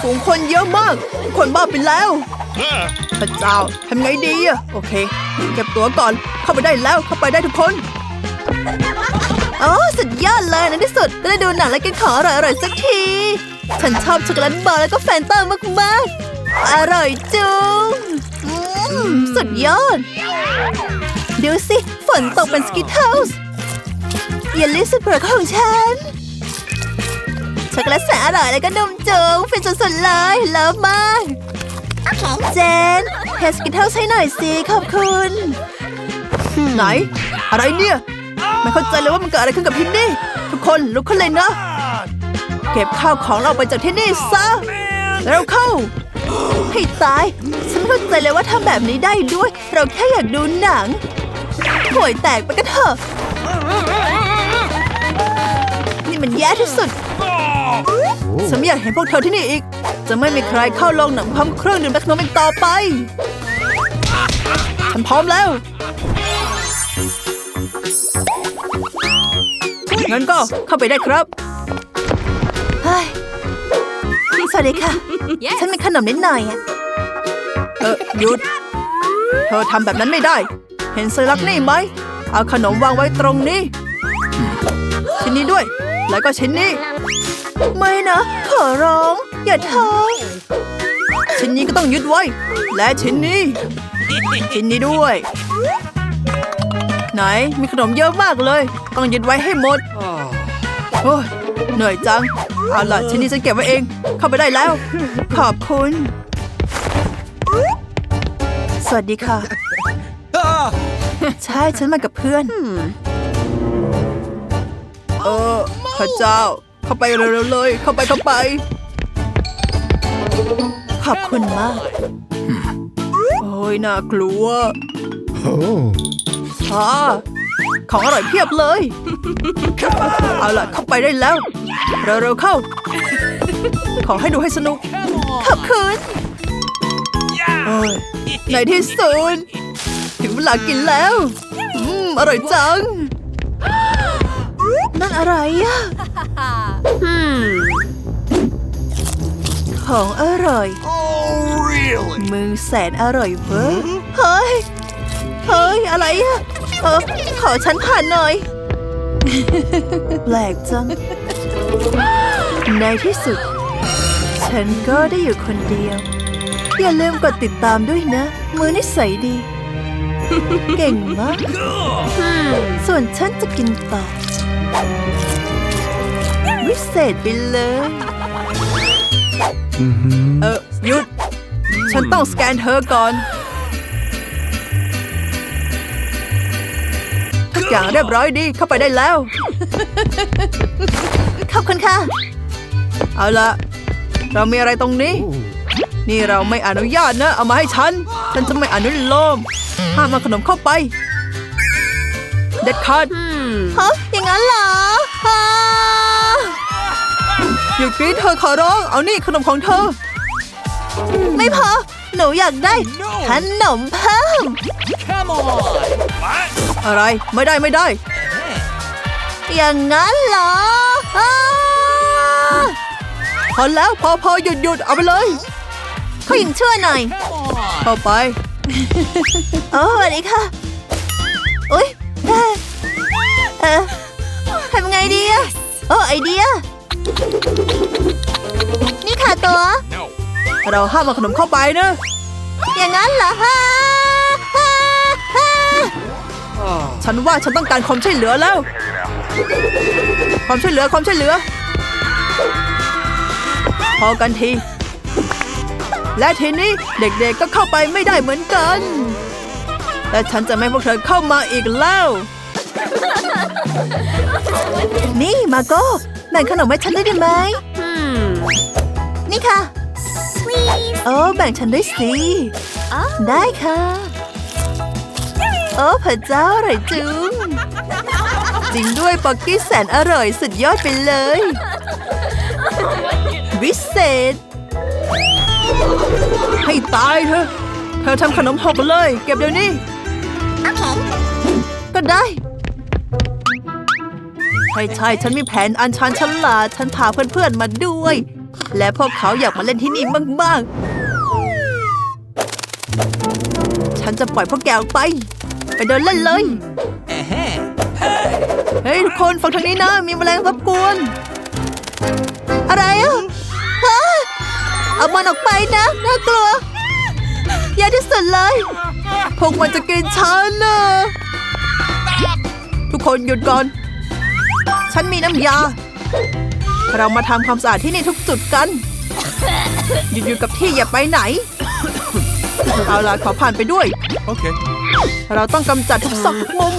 ฝูงคนเยอะมาก คนบ้าไปแล้วพระเจ้าทำไงดีอะโอเค เก็บตัวก่อนเข้าไปได้แล้วเข้าไปได้ทุกคนโอ้สุดยอดเลยในที่สุดก็ได้ดูหนังและกินของอร่อยๆสักที ฉันชอบช็อกโกแลตบาร์แล้วก็แฟนต้ามากๆ อร่อยจุงอืมสุดยอดดูสิ ฝนตกเป็นสกิทเทิลส์เยลลี่สุดโปรดของฉัน ช็อกโกแลตแสนอร่อยแล้วก็นมจุงฟินสุดๆเลยเลิฟมากเจนเทสกิทเทิลให้หน่อยสิขอบคุณ ไหน อะไรเนี่ยไม่เข้าใจเลยว่ามันเกิดอะไรขึ้นกับที่นี่ ทุกคนลุกขึ้นเลยนะ เก็บข้าวของเราไปจากที่นี่ซะแล้วเข้า ให้ตาย ฉันไม่เข้าใจเลยว่าทำแบบนี้ได้ด้วย เราแค่อยากดูหนังห่วยแตกไปกันเถอะ นี่มันแย่ที่สุด ฉันไม่อยากเห็นพวกเธอที่นี่อีก จะไม่มีใครเข้าลงหนังพร้อมเครื่องดื่มและขนมอีกต่อไป ฉันพร้อมแล้ว งั้นก็เข้าไปได้ครับเฮ้ยสวัสดีค่ะ ฉันมีขนมนิดหน่อยอะเออหยุด เธอทำแบบนั้นไม่ได้ เห็นสัญลักษณ์นี่ไหม เอาขนมวางไว้ตรงนี้ชิ้นนี้ด้วย แล้วก็ชิ้นนี้ ไม่นะ ขอร้อง อย่าทำชิ้นนี้ก็ต้องยึดไว้ และชิ้นนี้ ชิ้นนี้ด้วย ไหนมีขนมเยอะมากเลย ต้องยึดไว้ให้หมดโอ้ยเหนื่อยจัง เอาล่ะชิ้นนี้ฉันเก็บไว้เอง เข้าไปได้แล้ว ขอบคุณ สวัสดีค่ะ ใช่ ฉันมากับเพื่อน เออพ ระเจ้า เข้าไปเร็วๆเลย เข้าไปเข้าไป ขอบคุณมาก โอ้ยน่ากลัว Oh. อ่าของอร่อยเพียบเลย เอาล่ะเข้าไปได้แล้ว เร็วๆเข้า ขอให้ดูให้สนุก ขอบคุณโอ้ยในที่สุดถึงเวลากินแล้ว อืม อร่อยจัง นั่นอะไรอะของอร่อย Oh, really? มือแสนอร่อยเว้ยเฮ้ย เฮ้ย อะไรอะเออขอฉันผ่านหน่อย แปลกจัง ในที่สุด ฉันก็ได้อยู่คนเดียว อย่าลืมกดติดตามด้วยนะ มือนิสัยดี เก่งมาก ส่วนฉันจะกินต่อ วิเศษไปเลย Mm-hmm. เออหยุด ฉันต้องสแกนเธอก่อนทุกอย่างเรียบร้อยดีเข้าไปได้แล้ว ขอบคุณค่ะ เอาละเรามีอะไรตรงนี้ นี่เราไม่อนุญาตนะ เอามาให้ฉัน ฉันจะไม่อนุโลมห้ามเอาขนมเข้าไป เด็ดขาดฮะอย่างนั้นเหรอฮะหยุดกรีดเธอขอร้อง เอานี่ขนมของเธอ ไม่พอ หนูอยากได้ขนมเพิ่ม Come on! อะไรไม่ได้ไม่ได้ อย่างนั้นเหรออ้าพอแล้วพอพอหยุดหยุดเอาไปเลยเขายิงช่วยหน่อย Come on! เข้าไป โอ้สวัสดีค่ะ อุ้ยเอ่อ เออทำไงดีอะโอ้ไอเดีย นี่ค่ะตัว No! เราห้ามเอาขนมเข้าไปนะ อย่างนั้นเหรอฮะฮ่าฮ่าฉันว่าฉันต้องการความช่วยเหลือแล้ว ความช่วยเหลือความช่วยเหลือ พอกันที และทีนี้เด็กๆก็เข้าไปไม่ได้เหมือนกัน และฉันจะไม่ให้พวกเธอเข้ามาอีกแล้ว นี่มาโก้แบ่งขนมให้ฉันด้วยได้ไหม นี่ค่ะ โอ้แบ่งฉันด้วยสิ ได้ค่ะ โอ้พระเจ้าอร่อยจุงจริงด้วยป๊อกกี้แสนอร่อยสุดยอดไปเลย วิเศษ ให้ตายเถอะ เธอทำขนมหกเลย เก็บเดี๋ยวนี้ ก็ได้ ใช่ใช่ฉันมีแผนอันชันฉลาดฉันพาเพื่อนๆมาด้วย และพวกเขาอยากมาเล่นที่นี่มากๆ ฉันจะปล่อยพวกแกออกไป ไปเดินเล่นเลยเฮ้ยทุกคนฟังทางนี้นะ มีแมลงรบกวน อะไรอะฮะเอามันออกไปนะน่ากลัวแย่าที่สุดเลยพวกมันจะกินฉันนะทุกคนหยุดก่อน ฉันมีน้ำยา เรามาทำความสะอาดที่นี่ทุกจุดกัน หยุดอยู่กับที่อย่าไปไหน เอาล่ะขอผ่านไปด้วย Okay. เราต้องกำจัดทุกซอกทุกมุม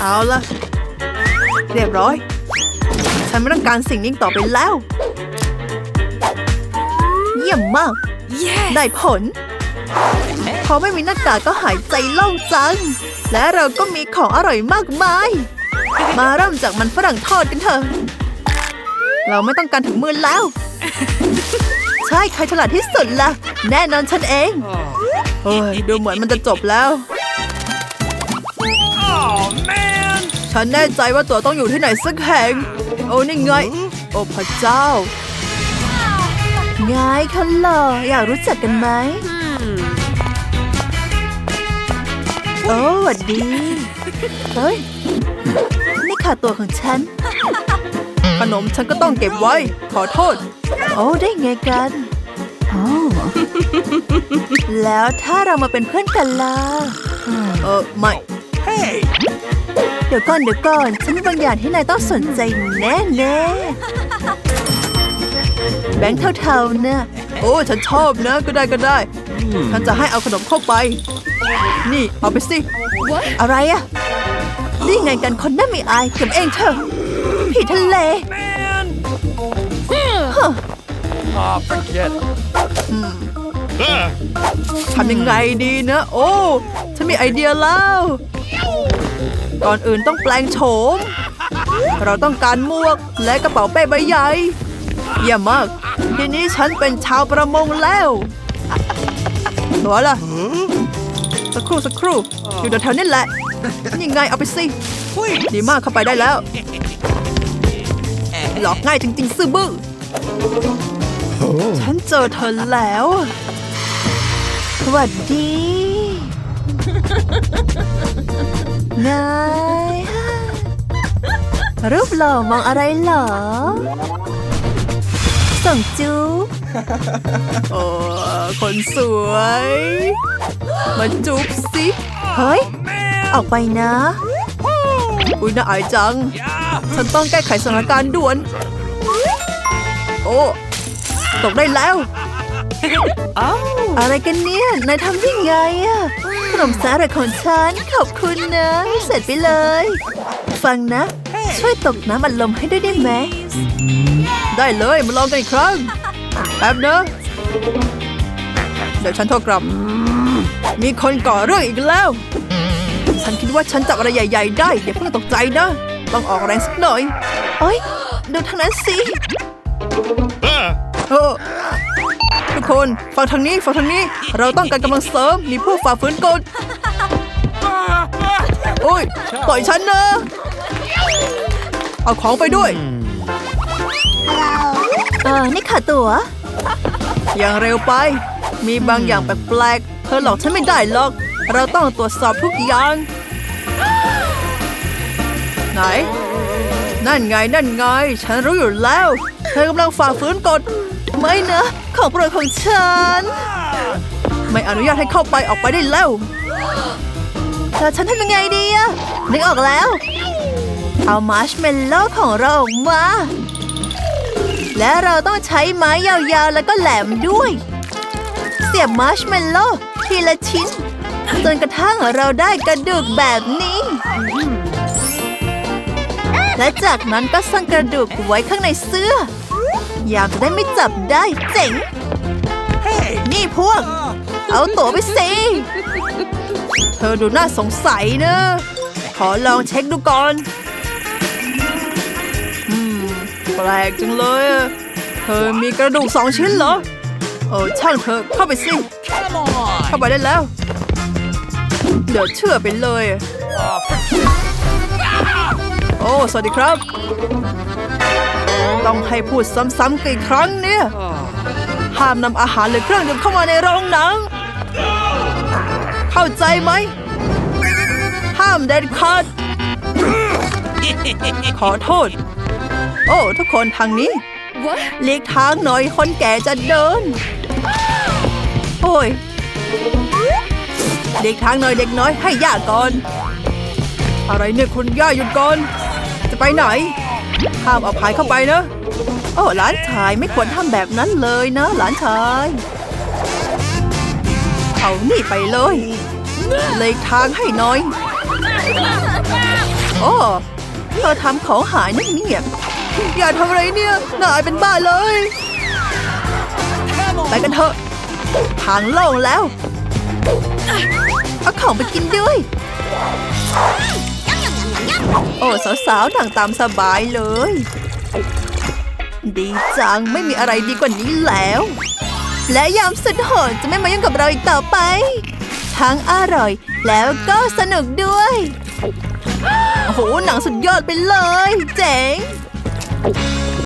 เอาล่ะ เรียบร้อย ฉันไม่ต้องการสิ่งนี้ต่อไปแล้ว เยี่ยมมากได้ผล พอไม่มีหน้ากากก็หายใจโล่งจัง และเราก็มีของอร่อยมากมาย มาเริ่มจากมันฝรั่งทอดกันเถอะ เราไม่ต้องการถึงมือแล้ว ใช่ใครฉลาดที่สุดล่ะ แน่นอนฉันเองเฮ้ยดูเหมือนมันจะจบแล้ว Oh man! ฉันแน่ใจว่าตัวต้องอยู่ที่ไหนสักแห่ง โอ้นี่ไง โอ้พระเจ้าไงคนหล่ออยากรู้จักกันไหม โอ้หวัดดี เฮ้ย นี่ค่ะตัวของฉัน ขนมฉันก็ต้องเก็บไว้ ขอโทษ โอ้ได้ไงกันโอ้แล้วถ้าเรามาเป็นเพื่อนกันล่ะ เออไม่ Hey! เดี๋ยวก่อนเดี๋ยวก่อน ฉันมีบางอย่างที่นายต้องสนใจแน่แน่ๆแบงค์เท่าๆนะโอ้ ฉันชอบนะ ก็ได้ก็ได้ ฉันจะให้เอาขนมเข้าไป นี่เอาไปสิ อะไรอะนี่ไงกันคนน่าไม่อายเก็บเองเถอะผีทะเล Man! ฮะ Oh, forget it. ทำยังไงดีนะ โอ้ ฉันมีไอเดียแล้ว ก่อนอื่นต้องแปลงโฉม เราต้องการหมวกและกระเป๋าเป้ใบใหญ่ เยี่ยมมาก ทีนี้ฉันเป็นชาวประมงแล้ว ตัวล่ะ สักครู่สักครู่ อยู่แถวๆนี่แหละนี่ไงเอาไปสิดีมากเข้าไปได้แล้ว หลอกง่ายจริง ๆ ซื่อบื้อ Oh. ฉันเจอเธอแล้วสวัสดีไงรูปหล่อมองอะไรเหรอ ส่งจู โอ้คนสวย มาจุ๊บสิ เฮ้ย Man! ออกไปนะ อุ้ยน่าอายจัง Yeah! ฉันต้องแก้ไขสถานการณ์ด่วน โอ้ ตกได้แล้ว อะไรกันเนี่ย นายทำยังไงอะขนมสาหร่ายของฉัน ขอบคุณนะ เสร็จไปเลย ฟังนะ ช่วยตกน้ำอัดลมให้ด้วยได้ไหม ได้เลย มาลองกันอีกครั้ง แป๊บนะเดี๋ยวฉันโทรกลับ มีคนก่อเรื่องอีกแล้ว ฉันคิดว่าฉันจับอะไรใหญ่ ๆ ได้ อย่าเพิ่งตกใจนะ ต้องออกแรงสักหน่อยเอ้ยดูทางนั้นสิเออทุกคนฟังทางนี้ฟังทางนี้ เราต้องการกำลังเสริม มีผู้ฝ่าฝืนกฎโอ้ยปล่อยฉันนะ เอาของไปด้วย เออ นี่ค่ะตัวอย่างเร็วไป มีบางอย่างแปลกๆ เธอหลอกฉันไม่ได้หรอก เราต้องตรวจสอบทุกอย่าง ไหน นั่นไง นั่นไง ฉันรู้อยู่แล้ว เธอกำลังฝ่าฝืนกฎ ไม่นะ ของโปรดของฉัน ไม่อนุญาตให้เข้าไปออกไปได้แล้วแล้วฉันทำยังไงดีอะนึกออกแล้ว เอามาร์ชเมลโล่ของเราออกมา และเราต้องใช้ไม้ยาวๆ แล้วก็แหลมด้วย เสียบมาร์ชเมลโล่ทีละชิ้น จนกระทั่งเราได้กระดูกแบบนี้ และจากนั้นก็ซ่อนกระดูกไว้ข้างในเสื้อ อยามจะได้ไม่จับได้เจ๋ง Hey! นี่พวก เอาตั๋วไปสิ เธอดูน่าสงสัยเนอะขอลองเช็คดูก่อน ปลกจังเลยอะเธอมีกระดูกสองชิ้นเหรอ เออช่างเธอะเข้าไปสิ Come on! เข้าไปได้แล้ว เดี๋ยวเชื่อไปเลย Oh, forget โอ้สวัสดีครับ ต้องให้พูดซ้ำๆกี่ครั้งเนี่ย ห้ามนำอาหารหรือเครื่องดื่มเข้ามาในโรงหนัง เข้าใจไหม ห้ามเด็ดขาดขอโทษ โอ้ ทุกคนทางนี้ What? เลีกทางหน่อยคนแก่จะเดิน โอ้ยเลีกทางหน่อยเด็กน้อยให้ย่าก่อน อะไรเนี่ยคุณย่าหยุดก่อน จะไปไหน ห้ามเอาพายเข้าไปนะ โอ้หลานชายไม่ควรทำแบบนั้นเลยนะ หลานชาย เอานี่ไปเลย เลยทางให้หน่อย โอ้ เธอทำของหายนั่นเนี่ยอย่าทำอะไรเนี่ยนายเป็นบ้าเลย ไปกันเถอะ ทางโล่งแล้ว เอาของไปกินด้วย โอ้สาวๆนั่งตามสบายเลย ดีจังไม่มีอะไรดีกว่านี้แล้ว และยามสุดโหดจะไม่มายุ่งกับเราอีกต่อไป ทั้งอร่อยแล้วก็สนุกด้วย โหหนังสุดยอดไปเลย เจ๋ง